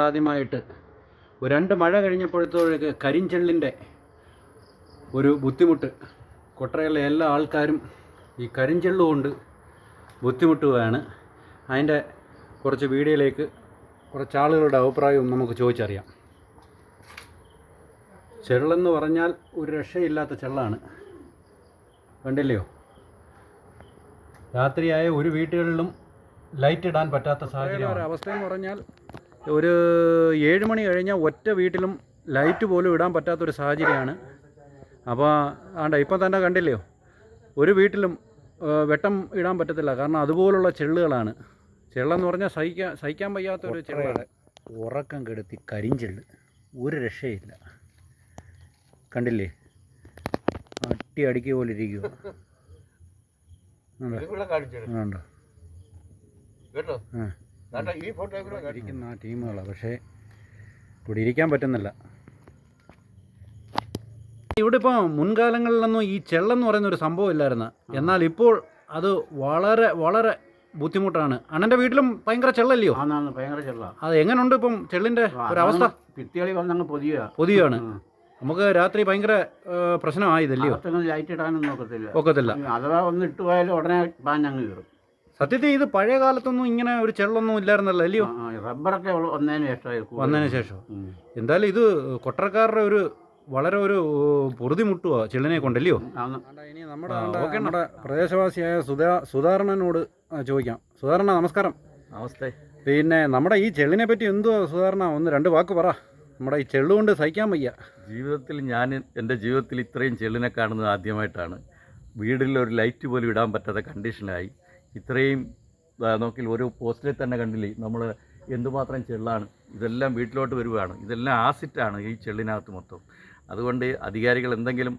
ആദ്യമായിട്ട് ഒരു രണ്ട് മഴ കഴിഞ്ഞപ്പോഴത്തേക്ക് കരിഞ്ചെള്ളിന്റെ ഒരു ബുദ്ധിമുട്ട്. കൊട്ടയിലെ എല്ലാ ആൾക്കാരും ഈ കരിഞ്ചെള്ള് കൊണ്ട് ബുദ്ധിമുട്ടുകയാണ്. അതിന്റെ കുറച്ച് വീഡിയോയിലേക്ക് കുറച്ച് ആളുകളുടെ അഭിപ്രായവും നമുക്ക് ചോദിച്ചറിയാം. ചെള്ളെന്ന് പറഞ്ഞാൽ ഒരു രക്ഷയില്ലാത്ത ചെള്ളാണ്. കണ്ടില്ലയോ? രാത്രിയായ ഒരു വീട്ടുകളിലും ലൈറ്റ് ഇടാൻ പറ്റാത്ത സാഹചര്യം അവസ്ഥ എന്ന് പറഞ്ഞാൽ ഒരു ഏഴ് മണി കഴിഞ്ഞാൽ ഒറ്റ വീട്ടിലും ലൈറ്റ് പോലും ഇടാൻ പറ്റാത്തൊരു സാഹചര്യമാണ്. അപ്പോൾ ആണ്ട ഇപ്പം തന്നെ കണ്ടില്ലയോ? ഒരു വീട്ടിലും വെട്ടം ഇടാൻ പറ്റത്തില്ല. കാരണം അതുപോലുള്ള ചെള്ളുകളാണ്. ചെള്ളെന്ന് പറഞ്ഞാൽ സഹിക്കാൻ സഹിക്കാൻ വയ്യാത്തൊരു ചെള്ളാണ്. ഉറക്കം കെടുത്തി കരിഞ്ചെള്ള്. ഒരു രക്ഷയില്ല. കണ്ടില്ലേ? അട്ടി അടിക്കുക പോലെ ഇരിക്കുക ഉണ്ടോ? കേട്ടോ? ഈ ഇരിക്കുന്ന ആ ടീമുകളാണ് പക്ഷേ ഇവിടെ ഇരിക്കാൻ പറ്റുന്നില്ല. ഇവിടെ ഇപ്പോൾ മുൻകാലങ്ങളിലൊന്നും ഈ ചെള്ളെന്ന് പറയുന്ന ഒരു സംഭവം ഇല്ലായിരുന്നു. എന്നാൽ ഇപ്പോൾ അത് വളരെ വളരെ ബുദ്ധിമുട്ടാണ്. അണ്ണന്റെ വീട്ടിലും ഭയങ്കര ചെള്ളല്ലയോ? ഭയങ്കര ചെള്ള. അത് എങ്ങനെയുണ്ട് ഇപ്പം ചെള്ളിന്റെ ഒരവസ്ഥ ഭിത്തികളി വന്നങ്ങ് പൊതിയ പൊതിയാണ് നമുക്ക് രാത്രി ഭയങ്കര പ്രശ്നമായതല്ലയോ? ലൈറ്റ് ഇടാനൊന്നും ഒക്കത്തില്ല. ഒക്കത്തില്ല. അഥവാ ഒന്ന് ഇട്ടുപോയാലും ഉടനെ പാഞ്ഞങ്ങ് കയറും സത്യത്തിൽ ഇത് പഴയ കാലത്തൊന്നും ഇങ്ങനെ ഒരു ചെള്ളൊന്നും ഇല്ലായിരുന്നല്ലോ അല്ലയോ? റബ്ബറൊക്കെ വന്നതിന് ശേഷം വന്നതിന് ശേഷം. എന്തായാലും ഇത് കൊട്ടരക്കാരുടെ ഒരു വളരെ ഒരു പൊറുതി മുട്ടുവാ ചെള്ളിനെ കൊണ്ടല്ലയോ. ഇനി നമ്മുടെ നമ്മുടെ പ്രദേശവാസിയായ സുധാ സുധാരണനോട് ചോദിക്കാം. സുധാരണ നമസ്കാരം. നമസ്തേ. പിന്നെ നമ്മുടെ ഈ ചെള്ളിനെ പറ്റി എന്തുവാ സുധാരണ? ഒന്ന് രണ്ട് വാക്ക് പറ. നമ്മുടെ ഈ ചെള്ളു കൊണ്ട് സഹിക്കാൻ വയ്യ. ജീവിതത്തിൽ ഞാൻ എന്റെ ജീവിതത്തിൽ ഇത്രയും ചെള്ളിനെ കാണുന്നത് ആദ്യമായിട്ടാണ്. വീടിൽ ഒരു ലൈറ്റ് പോലും ഇടാൻ പറ്റാത്ത കണ്ടീഷനായി ഇത്രയും നോക്കി നോക്കിൽ ഒരു പോസ്റ്റിൽ തന്നെ കണ്ടില്ലേ നമ്മൾ എന്തുമാത്രം ചെള്ളാണ്. ഇതെല്ലാം വീട്ടിലോട്ട് വരുവാണ്. ഇതെല്ലാം ആസിറ്റാണ് ഈ ചെള്ളിനകത്ത് മൊത്തം. അതുകൊണ്ട് അധികാരികൾ എന്തെങ്കിലും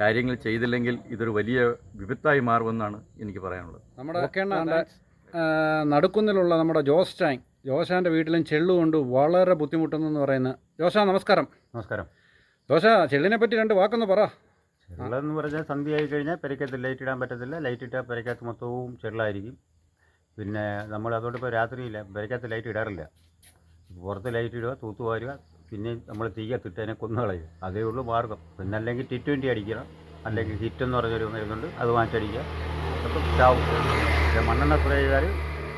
കാര്യങ്ങൾ ചെയ്തില്ലെങ്കിൽ ഇതൊരു വലിയ വിപത്തായി മാറുമെന്നാണ് എനിക്ക് പറയാനുള്ളത്. നമ്മുടെ നടുക്കുന്നിലുള്ള നമ്മുടെ ജോസ് ടാങ് ജോഷാന്റെ വീട്ടിലും ചെള്ളു കൊണ്ട് വളരെ ബുദ്ധിമുട്ടുന്നെന്ന് പറയുന്നത് ജോഷ നമസ്കാരം. നമസ്കാരം. ജോഷ ചെള്ളിനെ പറ്റി രണ്ട് വാക്കൊന്ന് പറ. ചെള്ളെന്ന് പറഞ്ഞാൽ ആയി കഴിഞ്ഞാൽ പെരക്കകത്ത് ലൈറ്റ് ഇടാൻ പറ്റത്തില്ല. ലൈറ്റ് ഇട്ടാൽ പെരക്കകത്ത് മൊത്തവും ചെള്ളായിരിക്കും. പിന്നെ നമ്മൾ അതുകൊണ്ട് ഇപ്പോൾ രാത്രിയില്ല. പെരക്കകത്ത് ലൈറ്റ് ഇടാറില്ല. പുറത്ത് ലൈറ്റ് ഇടുക തൂത്തു വാരുക പിന്നെ നമ്മൾ തീയത്തിട്ട് അതിനെ കൊന്നു കളയുക. അതേ ഉള്ളൂ മാർഗം. പിന്നെ അല്ലെങ്കിൽ ടി ട്വന്റി അടിക്കണം അല്ലെങ്കിൽ ഹിറ്റ് എന്ന് പറഞ്ഞൊരു മരുന്നുണ്ട് അത് വാങ്ങിച്ചടിക്കുക അപ്പം ചാവും. മണ്ണെണ്ണ സ്പ്രേ ചെയ്താൽ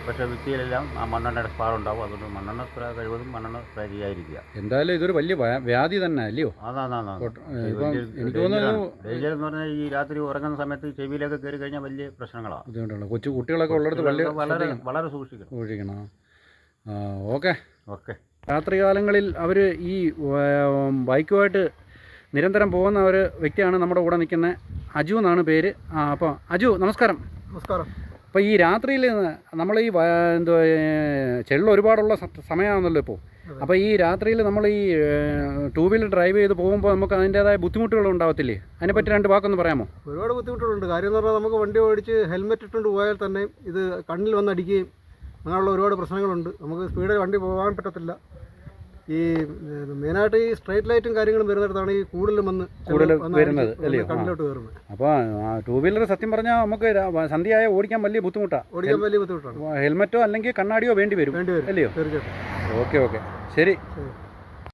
പക്ഷേ ഭിത്തിയിലെല്ലാം ആ മണ്ണെണ്ണയുടെ സ്പാർ ഉണ്ടാവും. അതുകൊണ്ട് മണ്ണെണ്ണ സ്പ്രേ കഴിവതും മണ്ണെണ്ണ സ്പ്രേ ചെയ്യാതിരിക്കുക. എന്തായാലും ഇതൊരു വലിയ വ്യാ- വ്യാധി തന്നെ അല്ലയോ? അതാണ് ഇപ്പം എനിക്ക് തോന്നുന്നു ഡേഞ്ചർ എന്ന് പറഞ്ഞാൽ ഈ രാത്രി ഉറങ്ങുന്ന സമയത്ത് ചെവിയിലൊക്കെ കയറി കഴിഞ്ഞാൽ വലിയ പ്രശ്നങ്ങളാണ് ബുദ്ധിമുട്ടുള്ള കൊച്ചു കുട്ടികളൊക്കെ ഉള്ളിടത്ത് വലിയ വളരെ വളരെ സൂക്ഷിക്കണം. സൂക്ഷിക്കണം. ഓക്കെ. ഓക്കെ. രാത്രികാലങ്ങളിൽ അവർ ഈ ബൈക്കുമായിട്ട് നിരന്തരം പോകുന്ന ഒരു വ്യക്തിയാണ് നമ്മുടെ കൂടെ നിൽക്കുന്ന അജു എന്നാണ് പേര്. ആ അപ്പോൾ അജു നമസ്കാരം. നമസ്കാരം. അപ്പോൾ ഈ രാത്രിയിൽ നമ്മൾ ഈ എന്തോ ചെള്ള ഒരുപാടുള്ള സമയമാണല്ലോ ഇപ്പോൾ അപ്പോൾ ഈ രാത്രിയിൽ നമ്മൾ ഈ ടൂ വീലർ ഡ്രൈവ് ചെയ്ത് പോകുമ്പോൾ നമുക്ക് അതിന്റെതായ ബുദ്ധിമുട്ടുകൾ ഉണ്ടാവത്തില്ലേ? അതിനെപ്പറ്റി രണ്ട് വാക്കൊന്ന് പറയാമോ? ഒരുപാട് ബുദ്ധിമുട്ടുകളുണ്ട്. കാര്യം എന്ന് പറഞ്ഞാൽ നമുക്ക് വണ്ടി ഓടിച്ച് ഹെൽമെറ്റ് ഇട്ടുകൊണ്ട് പോയാൽ തന്നെ ഇത് കണ്ണിൽ വന്ന് അടിക്കുകയും അങ്ങനെയുള്ള ഒരുപാട് പ്രശ്നങ്ങളുണ്ട്. നമുക്ക് സ്പീഡിൽ വണ്ടി പോകാൻ പറ്റത്തില്ല. ഈ മെയിനായിട്ട് ഈ സ്ട്രൈറ്റ് ലൈറ്റും കാര്യങ്ങളും വരുന്നിടത്താണ് ഈ കൂടുതലും വന്ന് കൂടുതൽ വരുന്നത് അല്ലയോ? കണ്ണിലോട്ട് അപ്പോൾ ടൂ വീലർ സത്യം പറഞ്ഞാൽ നമുക്ക് സന്ധ്യയായ ഓടിക്കാൻ വലിയ ബുദ്ധിമുട്ടാണ് ഓടിക്കാൻ വലിയ ബുദ്ധിമുട്ടാണ്. ഹെൽമെറ്റോ അല്ലെങ്കിൽ കണ്ണാടിയോ വേണ്ടി വരും. അല്ലയോ? തീർച്ചയായിട്ടും. Okay okay. ശരി.